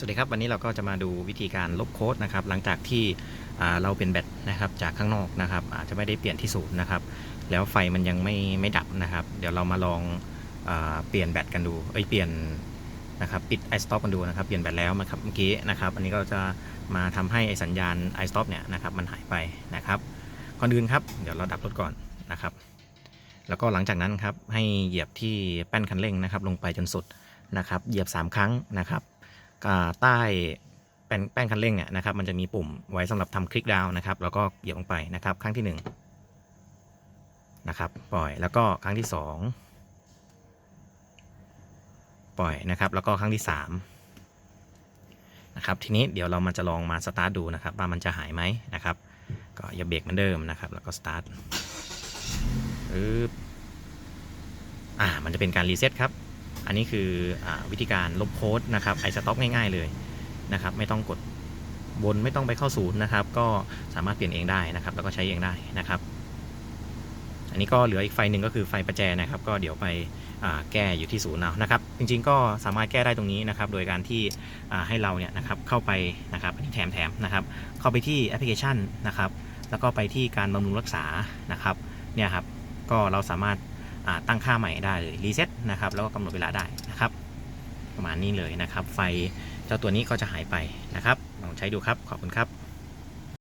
สวัสดีครับวันนี้เราก็จะมาดูวิธีการลบโค้ดนะครับหลังจากที่เราเป็นแบตนะครับจากข้างนอกนะครับอาจจะไม่ได้เปลี่ยนที่ศูนย์นะครับแล้วไฟมันยังไม่ไม่ดับนะครับ เดี๋ยวเรามาลองอเปลี่ยนแบตกันดูเอ้ยเปลี่ยนนะครับปิดไอสต็อปกันดูนะครับเปลี่ยนแบตแล้วนะครับเมื่อกี้นะครับอันนี้ก็จะมาทำให้ไอสัญญาณไอสต็อปเนี่ยนะครับมันหายไปนะครับก่อนอื่นครับเดี๋ยวเราดับรถก่อนนะครับ แล้วก็หลังจากนั้นครับให้เหยียบที่แป้นคันเร่งนะครับลงไปจนสุดนะครับเหยียบ 3 ครั้งนะครับ ใต้แป้นแป้นคันเร่งเนี่ยนะครับมันจะมีปุ่มไว้สำหรับทำคลิกดาวน์นะครับ แล้วก็เหยียบลงไปนะครับ ครั้งที่1นงนะครับ ปล่อยแล้วก็ครั้งที่ 2 ปล่อยนะครับ แล้วก็ครั้งที่3นะครับทีนี้เดี๋ยวเรามาจะลองมาสตาร์ทดูนะครับว่ามันจะหายไหมนะครับ ก็อย่าเบรกเหมือนเดิมนะครับ แล้วก็สตาร์ทอ่ามันจะเป็นการรีเซ็ตครับ อันนี้คืออวิธีการลบโค้ดนะครับไอสต็อปง่าย ๆเลยนะครับ ไม่ต้องกดวนไม่ต้องไปเข้าศูนย์นะครับ ก็สามารถเปลี่ยนเองได้นะครับ แล้วก็ใช้เองได้นะครับ อันนี้ก็เหลืออีกไฟหนึ่งก็คือไฟประแจนะครับ ก็เดี๋ยวไปแก้อยู่ที่ศูนย์เอานะครับ จริงๆก็สามารถแก้ได้ตรงนี้นะครับ โดยการที่ให้เราเนี่ยนะครับเข้าไปนะครับอันนี้แถมแถมๆนะครับ เข้าไปที่แอปพลิเคชันนะครับ แล้วก็ไปที่การบำรุงรักษานะครับ เนี่ยครับ ก็เราสามารถ ตั้งค่าใหม่ได้เลยรีเซ็ตนะครับแล้วก็กำหนดเวลาได้นะครับ ประมาณนี้เลยนะครับ ไฟเจ้าตัวนี้ก็จะหายไปนะครับลองใช้ดูครับขอบคุณครับ